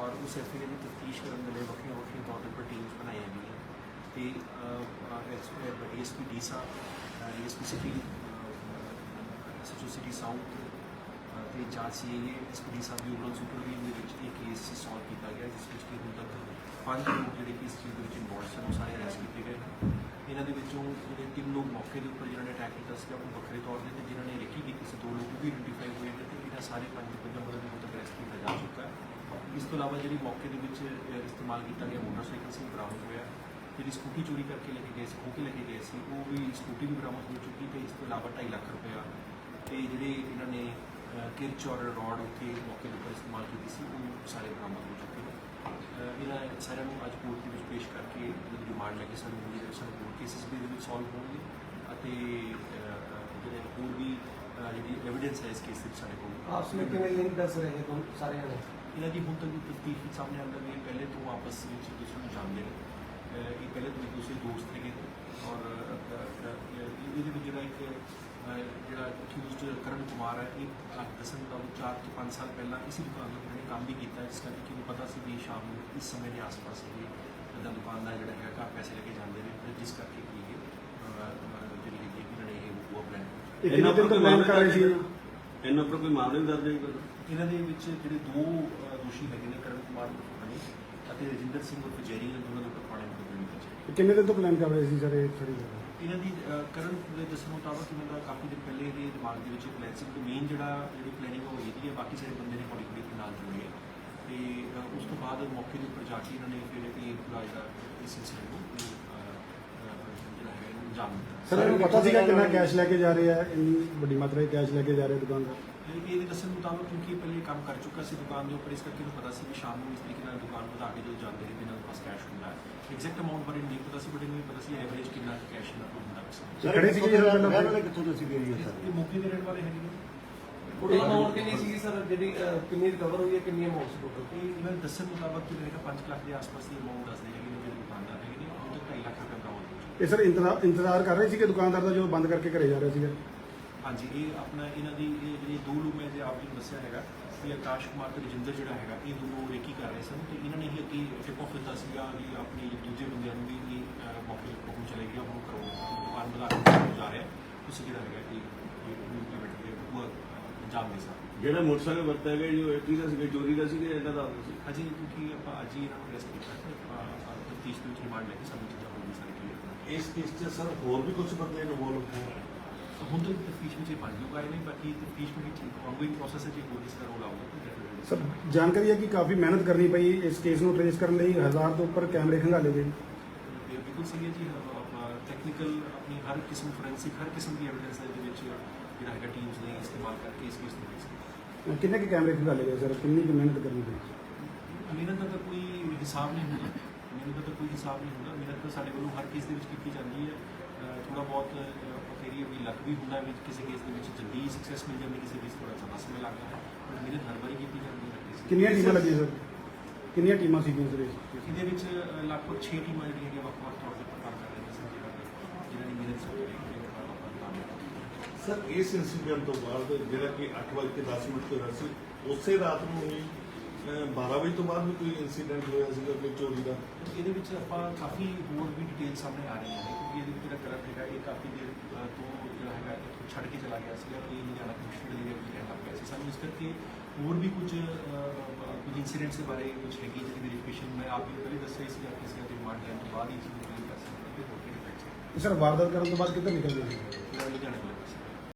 ਔਰ ਉਸ ਐਫਆਈਆਰ ਦੀ ਤਫਤੀਸ਼ ਕਰਨ ਦੇ ਲਈ ਵੱਖਰੀਆਂ ਵੱਖਰੀਆਂ ਤੌਰ ਤੇ ਟੀਮਸ ਬਣਾਈਆਂ ਗਈਆਂ ਤੇ DSP ਡੀਸਾ DSP city SHO city south ਅਹ ਤੇ ਜਾਂਚ ਸੀਏ ਐਸਪੀਡੀ ਡੀਸਾ ਵੀ ਓਵਰਆਲ ਸੁਪਰਵੀਜ਼ਨ ਦੇ ਵਿੱਚ ਇਹ ਕੇਸ ਸੋਲਵ ਕੀਤਾ ਗਿਆ, ਜਿਸ ਵਿੱਚ ਕਿ ਹੁਣ ਤੱਕ ਪੰਜ ਲੋਕ ਜਿਹੜੇ ਕਿ ਇਸ ਚੀਜ਼ ਦੇ ਵਿੱਚ ਇਨਵੋਲਵ ਸਨ, ਉਹ ਸਾਰੇ ਅਰੈਸਟ ਕੀਤੇ ਗਏ ਨੇ। ਇਹਨਾਂ ਦੇ ਵਿੱਚੋਂ ਜਿਹੜੇ ਤਿੰਨ ਲੋਕ ਮੌਕੇ ਦੇ ਉੱਪਰ ਜਿਨ੍ਹਾਂ ਨੇ ਅਟੈਕ ਕੀਤਾ ਸੀ ਉਹ ਵੱਖਰੇ ਤੌਰ ਤੇ ਤੇ ਜਿਨ੍ਹਾਂ ਨੇ ਰੇਕੀ ਕੀਤੀ ਸੀ, ਦੋ ਲੋਕ ਉਹ ਵੀ ਆਇਡੈਂਟੀਫਾਈ ਹੋਏ ਨੇ, ਤੇ ਇਹਨਾਂ ਸਾਰੇ ਪੰਜ ਦੇ ਪੰਜਾਂ ਬੰਦਿਆਂ ਨੂੰ ਤੱਕ ਅਰੈਸਟ ਕੀਤਾ ਜਾ ਚੁੱਕਾ ਹੈ ਇਸ ਤੋਂ ਇਲਾਵਾ ਜਿਹੜੀ ਮੌਕੇ ਦੇ ਵਿੱਚ ਇਸਤੇਮਾਲ ਕੀਤਾ ਗਿਆ ਮੋਟਰਸਾਈਕਲ ਸੀ, ਬਰਾਮਦ ਹੋਇਆ। ਜਿਹੜੀ ਸਕੂਟੀ ਚੋਰੀ ਕਰਕੇ ਲੈ ਕੇ ਗਏ ਸੀ ਖੋਹ ਕੇ ਲੈ ਕੇ ਗਏ ਸੀ, ਉਹ ਵੀ ਸਕੂਟੀ ਵੀ ਬਰਾਮਦ ਹੋ ਚੁੱਕੀ ਤੇ ਇਸ ਤੋਂ ਇਲਾਵਾ 2.5 ਲੱਖ ਰੁਪਇਆ ਤੇ ਜਿਹੜੇ ਇਹਨਾਂ ਨੇ ਕਿਰਚ ਔਰ ਰੋਡ ਉੱਤੇ ਮੌਕੇ ਦੇ ਉੱਪਰ ਇਸਤੇਮਾਲ ਕੀਤੀ ਸੀ, ਉਹ ਸਾਰੇ ਬਰਾਮਦ ਹੋ ਚੁੱਕੇ ਨੇ। ਇਹਨਾਂ ਸਾਰਿਆਂ ਨੂੰ ਅੱਜ ਕੋਰਟ ਦੇ ਵਿੱਚ ਪੇਸ਼ ਕਰਕੇ ਜਿਹੜੀ ਡਿਮਾਂਡ ਲੈ ਕੇ ਸਾਨੂੰ ਹੋਈ ਸਾਨੂੰ ਕੋਰਟ ਕੇਸਿਸ ਵੀ ਇਹਦੇ ਵਿੱਚ ਸੋਲਵ ਹੋਣਗੇ ਅਤੇ ਜਿਹੜੇ ਹੋਰ ਵੀ ਜਿਹੜੀ ਐਵੀਡੈਂਸ ਹੈ ਇਸ ਕੇਸ ਦੇ ਸਾਡੇ ਕੋਲ। ਆਪਸ ਵਿੱਚ ਕਿਵੇਂ ਲਿੰਕ ਦੱਸ ਰਹੇ ਹੋ ਸਾਰੇ ਜਣੇ ਇਹਨਾਂ ਦੀ ਹੁਣ ਤੱਕ ਦੀ ਵਿੱਚ ਸਾਹਮਣੇ ਆਉਂਦਾ ਵੀ ਪਹਿਲੇ ਤੋਂ ਆਪਸ ਵਿੱਚ ਦੂਸਰੇ ਨੂੰ ਜਾਣਦੇ ਨੇ। ਇਹ ਪਹਿਲੇ ਤੋਂ ਇੱਕ ਦੂਸਰੇ ਦੇ ਦੋਸਤ ਨੇ ਔਰ ਇਹਦੇ ਵਿੱਚ ਜਿਹੜਾ ਇੱਕ ਜਿਹੜਾ ਅਕਿਊਜ਼ਡ ਕਰਨ ਕੁਮਾਰ ਹੈ ਇਹ ਦਸਨ ਦਾ 4 ਤੋਂ 5 ਸਾਲ ਪਹਿਲਾਂ ਇਸੇ ਦੁਕਾਨ ਦੇ ਉੱਤੇ ਕੰਮ ਵੀ ਕੀਤਾ ਜਿਸ ਕਰਕੇ ਕਿ ਉਹਨੂੰ ਪਤਾ ਸੀ ਵੀ ਸ਼ਾਮ ਨੂੰ ਇਸ ਸਮੇਂ ਦੇ ਆਸ-ਪਾਸ ਇਹ ਦੁਕਾਨਦਾਰ ਜਿਹੜਾ ਹੈਗਾ ਘਰ ਪੈਸੇ ਲੈ ਕੇ ਜਾਂਦੇ ਨੇ ਤੇ ਜਿਸ ਕਰਕੇ ਕਿ ਇਹ ਜਿਹੜੀ ਹੈਗੀ ਹੈ, ਇਹਨਾਂ ਨੇ ਇਹ ਉਹ ਪਲਾਨ ਇਹ ਕਿੰਨੇ ਦਿਨ ਤੋਂ ਪਲਾਨ ਕਰ ਰਹੇ ਸੀ? ਇਹਨਾਂ ਉੱਪਰ ਕੋਈ ਮਾਮਲੇ ਦਰਜ ਹੈ ਇਹਨਾਂ ਦੇ ਵਿੱਚ ਜਿਹੜੇ ਦੋ ਦੋਸ਼ੀ ਹੈਗੇ ਨੇ ਕਰਨ ਕੁਮਾਰ ਮੁਖਾਨੀ ਅਤੇ ਰਜਿੰਦਰ ਸਿੰਘ ਉਰਫ ਜੈਰੀ ਨੇ ਦੋਨਾਂ ਦੇ ਉੱਪਰ ਪਾਣੇ ਮੁਕੱਦਮੇ ਵਿੱਚ ਇਹ ਕਿੰਨੇ ਦਿਨ ਤੋਂ ਪਲਾਨ ਕਰ ਰਹੇ ਸੀ ਸਰ ਇਹ ਗੱਲ? ਇਹਨਾਂ ਦੀ ਅਹ, ਕਰਨ ਦੇ ਦੱਸਣ ਮੁਤਾਬਕ ਇਹਨਾਂ ਦਾ ਕਾਫੀ ਦਿਨ ਪਹਿਲੇ ਇਹਦੇ ਦਿਮਾਗ ਦੇ ਵਿੱਚ ਪਲਾਨ ਸੀ ਕਿ ਮੇਨ ਜਿਹੜਾ ਜਿਹੜੀ ਪਲੈਨਿੰਗ ਉਹ ਇਹਦੀ ਹੈ ਬਾਕੀ ਸਾਰੇ ਬੰਦੇ ਨੇ ਹੌਲੀ ਦੇ ਨਾਲ ਜੁੜੇ ਆ। ਤੇ ਅਹ, ਉਸ ਤੋਂ ਬਾਅਦ ਮੌਕੇ ਦੇ ਉੱਪਰ ਜਾ ਕੇ ਇਹਨਾਂ ਨੇ ਫਿਰ ਇਹ ਪੂਰਾ ਜਿਹੜਾ ਇਸ ਸਿਲਸਿਲੇ ਨੂੰ ਅਹ, ਅਹ, ਜਿਹੜਾ ਹੈ ਇਹਨੂੰ ਅੰਜਾਮ ਦਿੱਤਾ। ਸਰ ਇਹਨੂੰ ਪਤਾ ਸੀਗਾ ਕਿੰਨਾ ਕੈਸ਼ ਲੈ ਕੇ ਜਾ ਰਹੇ ਆ ਇੰਨੀ ਵੱਡੀ ਮਾਤਰਾ ਵਿੱਚ ਕੈਸ਼ ਲੈ ਕੇ ਜਾ ਰਹੇ ਦੁਕਾਨਦਾਰ? ਇਹ ਵੀ ਇਹਦੇ ਦੱਸਣ ਮੁਤਾਬਕ ਕਿਉਂਕਿ ਪਹਿਲੇ ਕੰਮ ਕਰ ਚੁੱਕਾ ਸੀ ਦੁਕਾਨ ਦੇ ਉੱਪਰ ਇਸ ਕਰਕੇ ਨੂੰ ਪਤਾ ਸੀ ਕਿ ਸ਼ਾਮ ਨੂੰ ਇਸ ਤਰੀਕੇ ਨਾਲ ਦੁਕਾਨ ਵਧਾ ਕੇ ਜੋ ਜਾਂਦੇ ਨੇ ਇਹਨਾਂ ਕੋਲ ਕੈਸ਼ ਹੁੰਦਾ ਹੈ। ਐਗਜ਼ੈਕਟ ਅਮਾਉਂਟ ਬਾਰੇ ਨਹੀਂ ਪਤਾ ਸੀ ਬਟ ਇਹਨੂੰ ਪਤਾ ਸੀ ਐਵਰੇਜ ਕਿੰਨਾ ਕੈਸ਼ ਇਹਨਾਂ ਕੋਲ ਹੁੰਦਾ ਸੀ ਖੜੇ ਸੀ ਜਿਹੜਾ ਪਹਿਲਾਂ ਵਾਲੇ ਕਿੱਥੋਂ ਤੁਸੀਂ ਗਏ ਸਰ? ਇਹ ਮੌਕੇ ਦੇ ਰੇਟ ਵਾਲੇ ਹੈਗੇ ਉਹ ਅਮਾਉਂਟ ਕਿੰਨੀ ਸੀ ਸਰ? ਜਿਹੜੀ ਕਿੰਨੀ ਰਿਕਵਰ ਹੋਈ ਹੈ ਕਿੰਨੀ ਅਮਾਉਂਟ ਸੀ ਟੋਟਲ ਇਹ ਮੈਂ ਦੱਸਣ ਮੁਤਾਬਕ ਕਿ ਮੇਰੇ ਕੋਲ 5 ਲੱਖ ਦੇ ਆਸ-ਪਾਸ ਦੀ ਅਮਾਉਂਟ ਦੱਸਦੇ ਹੈਗੇ ਨੇ ਜਿਹੜੇ ਦੁਕਾਨਦਾਰ ਹੈਗੇ ਨੇ। ਉਹ ਤੋਂ 2 ਲੱਖ ਰੁਪਏ ਦਾ ਅਮਾਉਂਟ ਇਹ ਸਰ ਇੰਤਜ਼ਾਰ ਕਰ ਰਹੇ ਸੀ ਕਿ ਦੁਕਾਨਦਾਰ ਦਾ ਜੋ ਬੰਦ ਕਰਕੇ ਘਰੇ ਜਾ ਰਿਹਾ ਸੀਗਾ? ਹਾਂਜੀ ਇਹ ਆਪਣਾ ਇਹਨਾਂ ਦੀ ਇਹ ਜਿਹੜੇ ਦੋ ਲੋਕ ਮੈਂ ਜੇ ਆਪ ਜੀ ਨੂੰ ਦੱਸਿਆ ਹੈਗਾ ਵੀ ਆਕਾਸ਼ ਕੁਮਾਰ ਤੇ ਰਜਿੰਦਰ ਜਿਹੜਾ ਹੈਗਾ ਇਹ ਦੋਨੋਂ ਰੇਕੀ ਕਰ ਰਹੇ ਸਨ ਤੇ ਇਹਨਾਂ ਨੇ ਹੀ ਅੱਗੇ ਟਿਪ ਆਫ ਦਿੱਤਾ ਸੀਗਾ ਵੀ ਆਪਣੀ ਦੂਜੇ ਬੰਦਿਆਂ ਨੂੰ ਵੀ ਇਹ ਮੌਕੇ ਤੇ ਹੁਕਮ ਚਲੇ ਗਿਆ ਉਹਨੂੰ ਕਰੋ ਦੁਕਾਨ ਬਣਾ ਕੇ ਜਾ ਰਿਹਾ। ਤੁਸੀਂ ਜਿਹੜਾ ਹੈਗਾ ਕਿ ਇੰਪਲੀਮੈਂਟ ਉਹ ਅਹ, ਅੰਜਾਮ ਦੇ ਸਕਦਾ। ਜਿਹੜਾ ਮੋਟਰਸਾਈਕਲ ਵਰਤਿਆ ਗਿਆ ਜੋ ਇਹ ਦਾ ਸੀਗਾ ਚੋਰੀ ਦਾ ਸੀਗਾ ਇਹਨਾਂ ਦਾ ਸੀ? ਅਜੇ ਕਿਉਂਕਿ ਆਪਾਂ ਅੱਜ ਹੀ ਇਹਨਾਂ ਨੂੰ ਅਰੈਸਟ ਕੀਤਾ ਤੇ ਆਪਾਂ ਤਫਤੀਸ਼ ਦੇ ਵਿੱਚ ਰਿਮਾਂਡ ਲੈ ਕੇ ਸਾਨੂੰ ਚੀਜ਼ਾਂ ਵੀ ਸਾਰੀ ਕਲੀਅਰ ਇਸ ਕੇਸ 'ਚ ਸਰ ਹੋਰ ਵੀ ਕੁਝ ਬੰਦੇ ਇਨਵੋਲਵ ਹੋ ਹੁਣ ਤੱਕ ਤਫਤੀਸ਼ ਵਿੱਚ ਇਹ ਬਣ ਜੂਗਾ ਇਹ ਨਹੀਂ ਬਾਕੀ ਤਫਤੀਸ਼ ਵਿੱਚ ਆਨਗੋਇੰਗ ਪ੍ਰੋਸੈਸ ਹੈ ਜੇ ਕੋਈ ਇਸ ਦਾ ਰੋਲ ਆਊਗਾ ਤਾਂ definitely ਸਰ ਜਾਣਕਾਰੀ ਹੈ ਕਿ ਕਾਫੀ ਮਿਹਨਤ ਕਰਨੀ ਪਈ ਇਸ ਕੇਸ ਨੂੰ ਟ੍ਰੇਸ ਕਰਨ ਲਈ ਹਜ਼ਾਰ ਤੋਂ ਉੱਪਰ ਕੈਮਰੇ ਖੰਗਾਲੇ ਗਏ ਇਹ ਬਿਲਕੁਲ ਸਹੀ ਹੈ ਜੀ ਟੈਕਨੀਕਲ ਆਪਣੀ ਹਰ ਕਿਸਮ ਫੋਰੈਂਸਿਕ ਹਰ ਕਿਸਮ ਦੀ ਐਵੀਡੈਂਸ ਦੇ ਵਿੱਚ ਜਿਹੜਾ ਹੈਗਾ ਟੀਮਸ ਨੇ ਇਸਤੇਮਾਲ ਕਰਕੇ ਇਸ ਕੇਸ ਨੂੰ ਫੇਸ ਕਿੰਨੇ ਕੁ ਕੈਮਰੇ ਖੰਗਾਲੇ ਗਏ ਸਰ ਕਿੰਨੀ ਕੁ ਮਿਹਨਤ ਕਰਨੀ ਪਈ ਮਿਹਨਤ ਦਾ ਤਾਂ ਕੋਈ ਹਿਸਾਬ ਨਹੀਂ ਹੁੰਦਾ ਮਿਹਨਤ ਦਾ ਤਾਂ ਕੋਈ ਹਿਸਾਬ ਨਹੀਂ ਹੁੰਦਾ ਮਿਹਨਤ ਤਾਂ ਸਾਡੇ ਵੱਲੋਂ ਹਰ ਕੇਸ ਦੇ ਵਿੱਚ ਕੀਤੀ ਜਾਂਦੀ ਹੈ ਥੋੜਾ ਬਹੁਤ ਫੇਰੀ ਵੀ ਹੁੰਦਾ ਵਿੱਚ ਕਿਸੇ ਕੇਸ ਦੇ ਵਿੱਚ ਜਲਦੀ ਸਕਸੈਸ ਮਿਲ ਜਾਂਦੀ ਕਿਸੇ ਕੇਸ ਥੋੜਾ ਸਮਾਂ ਸਮਾਂ ਲੱਗਦਾ ਹੈ ਪਰ ਮਿਹਨਤ ਹਰ ਵਾਰੀ ਕੀਤੀ ਜਾਂਦੀ ਹੈ ਕਿੰਨੀਆਂ ਟੀਮਾਂ ਲੱਗੀਆਂ ਸਰ? ਕਿੰਨੀਆਂ ਟੀਮਾਂ ਸਰ ਇਸ ਇਹਦੇ ਵਿੱਚ ਲਗਭਗ 6 ਟੀਮਾਂ ਜਿਹੜੀਆਂ ਹੈਗੀਆਂ ਵੱਖ-ਵੱਖ ਤੌਰ ਤੇ ਕੰਮ ਕਰ ਰਹੀਆਂ ਸੀ ਜਿਹਨਾਂ ਦੀ ਹੈ ਸਰ ਇਸ ਇਨਸੀਡੈਂਟ ਤੋਂ ਬਾਅਦ ਜਿਹੜਾ ਕਿ 8:10 ਮਿੰਟ ਤੋਂ ਹੋਇਆ ਸੀ ਉਸੇ ਰਾਤ ਨੂੰ ਹੀ 12 ਵਜੇ ਤੋਂ ਬਾਅਦ ਵੀ ਕੋਈ ਇਨਸੀਡੈਂਟ ਹੋਇਆ ਸੀਗਾ ਕੋਈ ਚੋਰੀ ਦਾ? ਇਹਦੇ ਵਿੱਚ ਆਪਾਂ ਕਾਫੀ ਹੋਰ ਵੀ ਡਿਟੇਲ ਸਾਹਮਣੇ ਆ ਰਹੀਆਂ ਨੇ ਕਿਉਂਕਿ ਇਹਦੇ ਵਿੱਚ ਜਿਹੜਾ ਕਰੰਟ ਹੈਗਾ ਇਹ ਕਾਫੀ ਦੇਰ ਤੋਂ ਜਿਹੜਾ ਹੈਗਾ ਇੱਥੋਂ ਛੱਡ ਕੇ ਚਲਾ ਗਿਆ ਸੀਗਾ ਤੇ ਲੁਧਿਆਣਾ ਕਮਿਸ਼ਨਰ ਦੇ ਵਿੱਚ ਰਹਿਣ ਲੱਗ ਪਿਆ ਸੀ। ਸਾਨੂੰ ਇਸ ਕਰਕੇ ਹੋਰ ਵੀ ਕੁਝ ਕੁਝ ਇਨਸੀਡੈਂਟਸ ਦੇ ਬਾਰੇ ਕੁਝ ਹੈਗੀ ਜਿਹਦੀ ਵੈਰੀਫਿਕੇਸ਼ਨ ਮੈਂ ਆਪ ਵੀ ਪਹਿਲੇ ਦੱਸਿਆ ਸੀ ਕਿ ਅਸੀਂ ਅੱਜ ਰਿਮਾਂਡ ਲੈਣ ਤੋਂ ਬਾਅਦ ਹੀ ਚੀਜ਼ ਕਲੀਅਰ ਕਰ ਸਕਦੇ ਹਾਂ ਹੋਰ ਸਰ ਵਾਰਦਾਤ ਕਰਨ ਤੋਂ ਬਾਅਦ ਕਿੱਧਰ ਨਿਕਲ ਗਏ ਸੀ ਲੁਧਿਆਣਾ ਕੋਲ